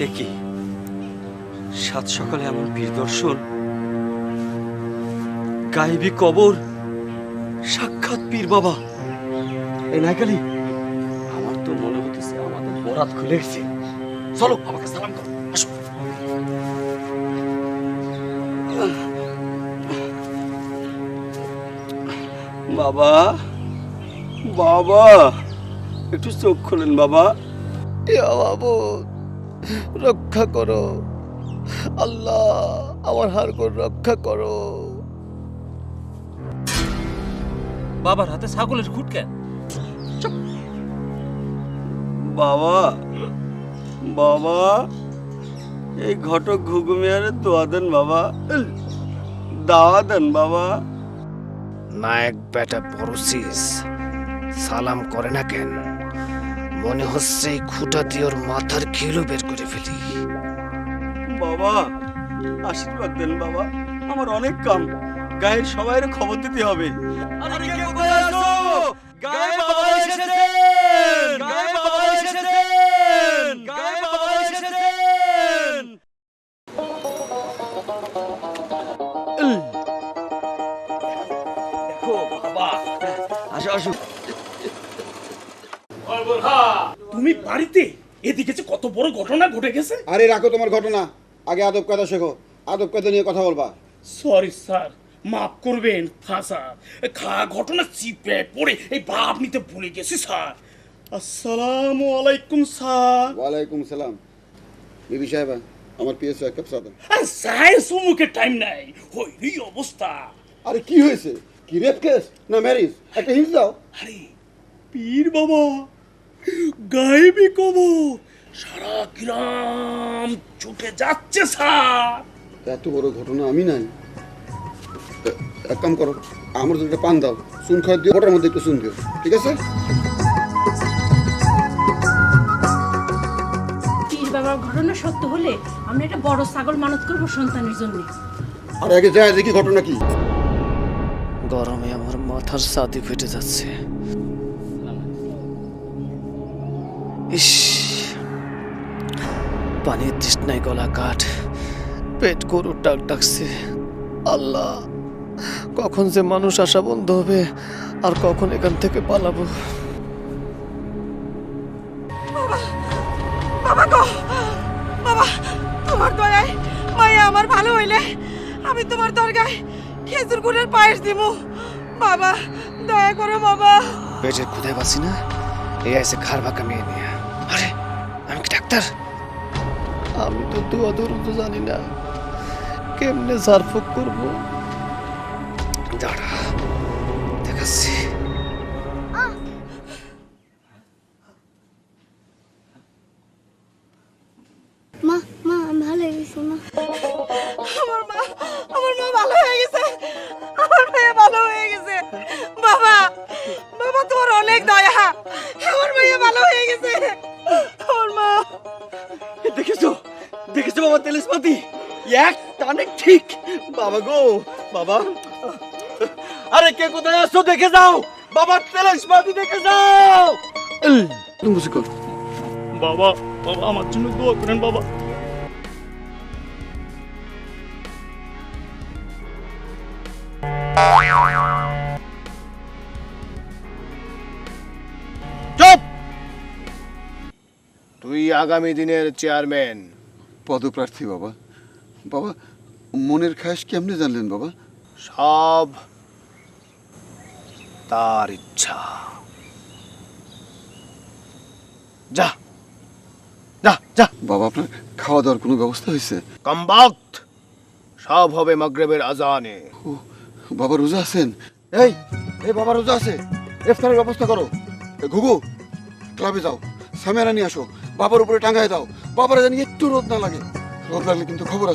দেখি, সাত সকালে এমন বীর দর্শন গায়েবী কবর, সাক্ষাৎ পীর বাবা। এই নাইকালি, আমার তো মনে হতেছে আমাদের বরাত খুলে গেছে। চলো, আমাকে সালাম করো। বাবা বাবা, একটু চোখ খোলেন বাবা। বাবু রক্ষা করো। আল্লাহ আমার হারগর রক্ষা করো। বাবার হাতে ছাগলের খুট কেন? বাবা বাবা এই ঘটক ঘুগুমিয়ারে দোয়া দেন বাবা। দাওয়া দেন বাবা। নায়ক বেটা পরশিস সালাম করে না কেন? মনে হচ্ছে এই খুঁটা দিয়ে ওর মাথার খিলু বের করে ফেলি। বাবা আশীর্বাদ দেন বাবা আমার অনেক কাম। গায়ের সবাই খবর দিতে হবে। গায়ে বাবা এসেছেন গায়ে বাবা এসেছেন গায়ে বাবা এসেছেন দেখো বাবা আসো আসো তুমি বাড়িতে এদিকে যে কত বড় ঘটনা ঘটে গেছে? আরে রাখো তোমার ঘটনা। আগে আদব কায়দা শেখো। আদব কায়দা নিয়ে কথা বলবা। সরি স্যার মাফ করবেন হ্যাঁ খা ঘটনা চিপে পড়ে এই ভাব নিতে ভুলে গেছি স্যার আসসালামু আলাইকুম স্যার ওয়ালাইকুম সালাম। বিবি সাহেবা আমার পিএস এক কাপ আর স্যার সুমুখে টাইম নাই। হইরি অবস্থা। আরে কি হয়েছে? কি রেপ কেস না ম্যারিজ একটা হিন্ট দাও। আরে পীর বাবা। গায়েবি কবর। সারা গ্রাম ছুটে যাচ্ছে স্যার। এত বড় ঘটনা আমি নাই। এক কাম করো আমার জন্য পান দাও। চুন খাওয়া দিও ওটার মধ্যে একটু চুন দিও ঠিক আছে? পীর বাবার ঘটনা সত্য হলে আমরা একটা বড় ছাগল মানত করব সন্তানের জন্য। আর আগে যায় দেখি ঘটনা কি। গরমে আমার মাথার সাদি ফেটে যাচ্ছে। ইস পানির তৃষ্ণায় গলা কাঠ পেট গরুর ডাক ডাকছে। আল্লাহ কখন যে মানুষ আসা বন্ধ হবে আর কখন এখান থেকে পালাবো। বাবা গো বাবা তোমার দয়ায় মায়া আমার ভালো হইলে আমি তোমার দরগায় খেজুর গুড়ের পায়েস দিব বাবা দয়া করো বাবা। পেটের ক্ষুদায় বাঁচি না এই আছে খার বাঁকা মেয়ে নিয়ে। আরে আমি কি ডাক্তার? আমি তো দোয়া দরুদ জানি না। কেমনে ঝাড়ফুঁক করব? দাঁড়া দেখাচ্ছি। মা মা আমি ভালো হয়ে গেছি মা। আমার মা আমার মা ভালো হয়ে গেছে। আমার মেয়ে ভালো হয়ে গেছে। বাবা বাবা তোমার অনেক দয়া। আমার মেয়ে ভালো হয়ে গেছে। দেখেছ বাবা তেলেসপাতি। এক টানে ঠিক। বাবা গো বাবা। আরে কে কোথায় আসছো দেখে যাও। বাবা তেলেসপাতি দেখে যাও। মুসিকর বাবা বাবা আমার জন্য দোয়া করেন বাবা। চুপ! তুই আগামী দিনের চেয়ারম্যান। পদপ্রার্থী বাবা। বাবা মনের খায়স কেমনে জানলেন বাবা? সব তার ইচ্ছা। যা যা যা। বাবা আপনার খাওয়া দাওয়ার কোনো ব্যবস্থা হয়েছে? কমবাক্ত সব হবে মাগরেবের আজানে। ও বাবা রোজা আছেন? এই এই বাবা রোজা আছে। ইফতারের ব্যবস্থা করো। ঘুঘু ক্লাবে যাও। সামেরা নিয়ে আসো। বাবার উপরে টাঙ্গায় দাও। বাবার জানি একটু রোদ না লাগে। রোদ লাগলে কিন্তু খবর আছে।